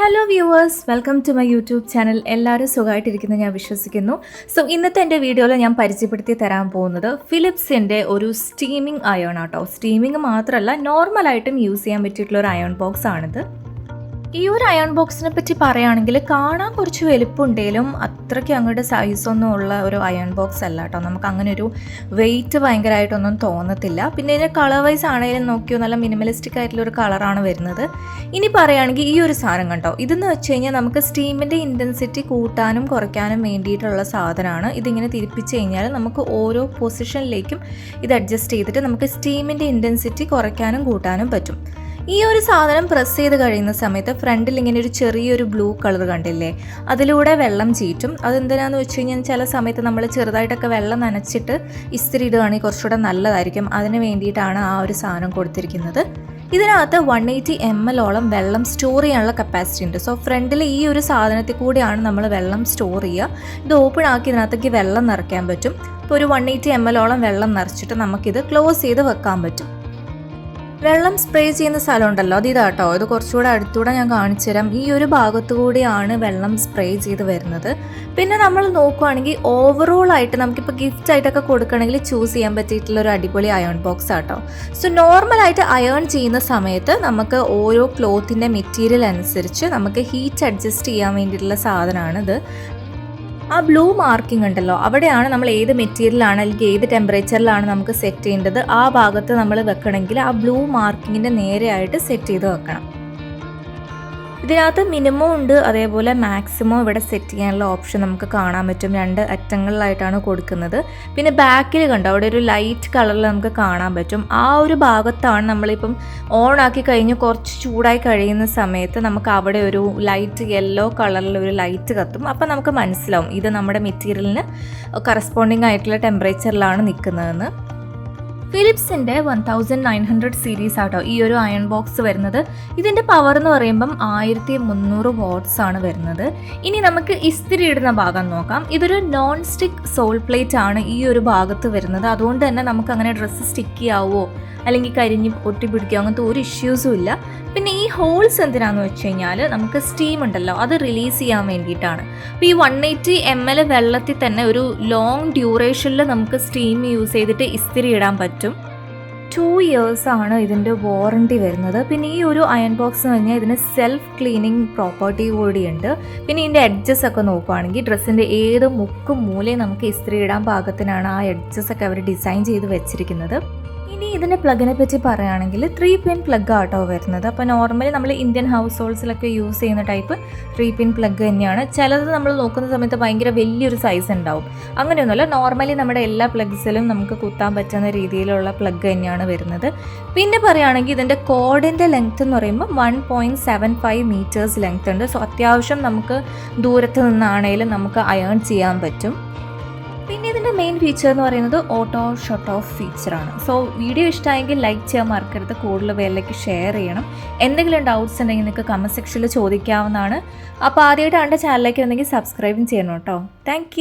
Hello viewers welcome to my YouTube channel എല്ലാവരും സുഖമായിട്ടിരിക്കുന്നു ഞാൻ വിശ്വസിക്കുന്നു. സോ ഇന്നത്തെ എന്റെ വീഡിയോയിൽ ഞാൻ പരിചയപ്പെടുത്തി തരാൻ പോകുന്നത് ഫിലിപ്സിന്റെ ഒരു സ്റ്റീമിംഗ് അയോൺ ആട്ടോ. സ്റ്റീമിംഗ് മാത്രമല്ല നോർമലായിട്ടും യൂസ് ചെയ്യാൻ പറ്റിയിട്ടുള്ള ഒരു അയോൺ ബോക്സ് ആണിത്. ഈ ഒരു അയൺ ബോക്സിനെ പറ്റി പറയുകയാണെങ്കിൽ കാണാൻ കുറച്ച് വലുപ്പമുണ്ടെങ്കിലും അത്രയ്ക്ക് അങ്ങോട്ട് സൈസൊന്നും ഉള്ള ഒരു അയൺ ബോക്സ് അല്ല കേട്ടോ. നമുക്ക് അങ്ങനെ ഒരു വെയിറ്റ് ഭയങ്കരമായിട്ടൊന്നും തോന്നത്തില്ല. പിന്നെ ഇതിന്റെ കളർ വൈസ് ആണെങ്കിലും നോക്കിയോ നല്ല മിനിമലിസ്റ്റിക് ആയിട്ടുള്ള ഒരു കളറാണ് വരുന്നത്. ഇനി പറയുകയാണെങ്കിൽ ഈ ഒരു സാധനം കണ്ടോ? ഇതെന്ന് വെച്ച് കഴിഞ്ഞാൽ നമുക്ക് സ്റ്റീമിന്റെ ഇന്റൻസിറ്റി കൂട്ടാനും കുറയ്ക്കാനും വേണ്ടിയിട്ടുള്ള സാധനമാണ്. ഇതിങ്ങനെ തിരിപ്പിച്ച് കഴിഞ്ഞാൽ നമുക്ക് ഓരോ പൊസിഷനിലേക്കും ഇത് അഡ്ജസ്റ്റ് ചെയ്തിട്ട് നമുക്ക് സ്റ്റീമിന്റെ ഇന്റൻസിറ്റി കുറയ്ക്കാനും കൂട്ടാനും പറ്റും. ഈ ഒരു സാധനം പ്രസ് ചെയ്ത് കഴിയുന്ന സമയത്ത് ഫ്രണ്ടിൽ ഇങ്ങനെ ഒരു ചെറിയൊരു ബ്ലൂ കളർ കണ്ടില്ലേ? അതിലൂടെ വെള്ളം ചീറ്റും. അതെന്തിനാന്ന് വെച്ച് കഴിഞ്ഞാൽ ചില സമയത്ത് നമ്മൾ ചെറുതായിട്ടൊക്കെ വെള്ളം നനച്ചിട്ട് ഇസ്തിരി ഇടുകയാണെങ്കിൽ കുറച്ചുകൂടെ നല്ലതായിരിക്കും. അതിന് വേണ്ടിയിട്ടാണ് ആ ഒരു സാധനം കൊടുത്തിരിക്കുന്നത്. ഇതിനകത്ത് വൺ എയ്റ്റി എം എൽ ഓളം വെള്ളം സ്റ്റോർ ചെയ്യാനുള്ള കപ്പാസിറ്റി ഉണ്ട്. സോ ഫ്രണ്ടിൽ ഈ ഒരു സാധനത്തിൽ കൂടിയാണ് നമ്മൾ വെള്ളം സ്റ്റോർ ചെയ്യുക. ഇത് ഓപ്പൺ ആക്കി ഇതിനകത്തേക്ക് വെള്ളം നിറയ്ക്കാൻ പറ്റും. ഇപ്പോൾ ഒരു വൺ എയ്റ്റി എം എൽ ഓളം വെള്ളം നിറച്ചിട്ട് നമുക്കിത് ക്ലോസ് ചെയ്ത് വെക്കാൻ പറ്റും. വെള്ളം സ്പ്രേ ചെയ്യുന്ന സ്ഥലം ഉണ്ടല്ലോ അത് ഇതാട്ടോ. ഇത് കുറച്ചുകൂടെ അടുത്തൂടെ ഞാൻ കാണിച്ചു തരാം. ഈ ഒരു ഭാഗത്തു കൂടിയാണ് വെള്ളം സ്പ്രേ ചെയ്ത് വരുന്നത്. പിന്നെ നമ്മൾ നോക്കുവാണെങ്കിൽ ഓവറോൾ ആയിട്ട് നമുക്കിപ്പോൾ ഗിഫ്റ്റ് ആയിട്ടൊക്കെ കൊടുക്കണമെങ്കിൽ ചൂസ് ചെയ്യാൻ പറ്റിയിട്ടുള്ള ഒരു അടിപൊളി അയൺ ബോക്സ് ആട്ടോ. സോ നോർമലായിട്ട് അയൺ ചെയ്യുന്ന സമയത്ത് നമുക്ക് ഓരോ ക്ലോത്തിന്റെ മെറ്റീരിയൽ അനുസരിച്ച് നമുക്ക് ഹീറ്റ് അഡ്ജസ്റ്റ് ചെയ്യാൻ വേണ്ടിയിട്ടുള്ള സാധനമാണിത്. ആ ബ്ലൂ മാർക്കിംഗ് ഉണ്ടല്ലോ. അവിടെയാണ് നമ്മൾ ഏത് മെറ്റീരിയലാണ് അല്ലെങ്കിൽ ഏത് ടെമ്പറേച്ചറിലാണ് നമുക്ക് സെറ്റ് ചെയ്യേണ്ടത്. ആ ഭാഗത്ത് നമ്മൾ വെക്കണമെങ്കിൽ ആ ബ്ലൂ മാർക്കിങ്ങിന്റെ നേരെയായിട്ട് സെറ്റ് ചെയ്ത് വെക്കണം. ഇതിനകത്ത് മിനിമം ഉണ്ട്. അതേപോലെ മാക്സിമം ഇവിടെ സെറ്റ് ചെയ്യാനുള്ള ഓപ്ഷൻ നമുക്ക് കാണാൻ പറ്റും. രണ്ട് അറ്റങ്ങളിലായിട്ടാണ് കൊടുക്കുന്നത്. പിന്നെ ബാക്കിൽ കണ്ടോ? അവിടെ ഒരു ലൈറ്റ് കളറിൽ നമുക്ക് കാണാൻ പറ്റും. ആ ഒരു ഭാഗത്താണ് നമ്മളിപ്പം ഓൺ ആക്കി കഴിഞ്ഞ് കുറച്ച് ചൂടായി കഴിയുന്ന സമയത്ത് നമുക്ക് അവിടെ ഒരു ലൈറ്റ് യെല്ലോ കളറിൽ ഒരു ലൈറ്റ് കത്തും. അപ്പം നമുക്ക് മനസ്സിലാവും ഇത് നമ്മുടെ മെറ്റീരിയലിന് കറസ്പോണ്ടിങ് ആയിട്ടുള്ള ടെമ്പറേച്ചറിലാണ് നിൽക്കുന്നതെന്ന്. ഫിലിപ്സിന്റെ one thousand nine hundred series ആട്ടോ ഈ ഒരു അയൺ ബോക്സ് വരുന്നത്. ഇതിന്റെ പവർ എന്ന് പറയുമ്പം ആയിരത്തി മുന്നൂറ് വാട്ട്സ് ആണ് വരുന്നത്. ഇനി നമുക്ക് ഇസ്തിരി ഇടുന്ന ഭാഗം നോക്കാം. ഇതൊരു നോൺ സ്റ്റിക്ക് സോൾ പ്ലേറ്റ് ആണ് ഈ ഒരു ഭാഗത്ത് വരുന്നത്. അതുകൊണ്ട് തന്നെ നമുക്ക് അങ്ങനെ ഡ്രസ്സ് സ്റ്റിക്കി ആവുമോ അല്ലെങ്കിൽ കരിഞ്ഞ് ഒട്ടി പിടിക്കുകയോ അങ്ങനത്തെ ഒരു ഇഷ്യൂസും ഇല്ല. പിന്നെ ഈ ഹോൾസ് എന്തിനാന്ന് വെച്ച് കഴിഞ്ഞാൽ നമുക്ക് സ്റ്റീം ഉണ്ടല്ലോ അത് റിലീസ് ചെയ്യാൻ വേണ്ടിയിട്ടാണ്. അപ്പോൾ ഈ വൺ എയ്റ്റി എം എൽ വെള്ളത്തിൽ തന്നെ ഒരു ലോങ് ഡ്യൂറേഷനിൽ നമുക്ക് സ്റ്റീം യൂസ് ചെയ്തിട്ട് ഇസ്തിരി ഇടാൻ പറ്റും. ടു ഇയേഴ്സ് ആണ് ഇതിന്റെ വാറണ്ടി വരുന്നത്. പിന്നെ ഈ ഒരു അയൺ ബോക്സ് എന്ന് പറഞ്ഞാൽ ഇതിന് സെൽഫ് ക്ലീനിങ് പ്രോപ്പർട്ടി കൂടിയുണ്ട് പിന്നെ ഇതിന്റെ എഡ്ജസ് ഒക്കെ നോക്കുകയാണെങ്കിൽ ഡ്രസ്സിന്റെ ഏത് മുക്കും മൂലയും നമുക്ക് ഇസ്ത്രി ഇടാൻ പാകത്തിനാണ് ആ എഡ്ജസ് ഒക്കെ അവർ ഡിസൈൻ ചെയ്ത് വെച്ചിരിക്കുന്നത്. ഇനി ഇതിന്റെ പ്ലഗിനെ പറ്റി പറയുകയാണെങ്കിൽ ത്രീ പിൻ പ്ലഗ് ആട്ടോ വരുന്നത്. അപ്പോൾ നോർമലി നമ്മൾ ഇന്ത്യൻ ഹൗസ് ഹോൾഡ്സിലൊക്കെ യൂസ് ചെയ്യുന്ന ടൈപ്പ് ത്രീ പിൻ പ്ലഗ് തന്നെയാണ്. ചിലത് നമ്മൾ നോക്കുന്ന സമയത്ത് ഭയങ്കര വലിയൊരു സൈസ് ഉണ്ടാവും. അങ്ങനെയൊന്നുമല്ല നോർമലി നമ്മുടെ എല്ലാ പ്ലഗ്സിലും നമുക്ക് കുത്താൻ പറ്റുന്ന രീതിയിലുള്ള പ്ലഗ് തന്നെയാണ് വരുന്നത്. പിന്നെ പറയുകയാണെങ്കിൽ ഇതിന്റെ കോഡിന്റെ ലെങ്ത് എന്ന് പറയുമ്പോൾ one point seven five metres length ഉണ്ട്. സോ അത്യാവശ്യം നമുക്ക് ദൂരത്ത് നിന്നാണെങ്കിലും നമുക്ക് അയേൺ ചെയ്യാൻ പറ്റും. മെയിൻ ഫീച്ചർ എന്ന് പറയുന്നത് ഓട്ടോ ഷോട്ട് ഓഫ് ഫീച്ചറാണ് സോ വീഡിയോ ഇഷ്ടമായെങ്കിൽ ലൈക്ക് ചെയ്യാൻ മറക്കരുത്. കൂടുതൽ പേരിലേക്ക് ഷെയർ ചെയ്യണം. എന്തെങ്കിലും ഡൗട്ട്സ് ഉണ്ടെങ്കിൽ നിങ്ങൾക്ക് കമന്റ് സെക്ഷനിൽ ചോദിക്കാവുന്നതാണ്. അപ്പോൾ ആദ്യമായിട്ട് എന്റെ ചാനലിലേക്ക് വന്നെങ്കിൽ സബ്സ്ക്രൈബും ചെയ്യണം കേട്ടോ. താങ്ക്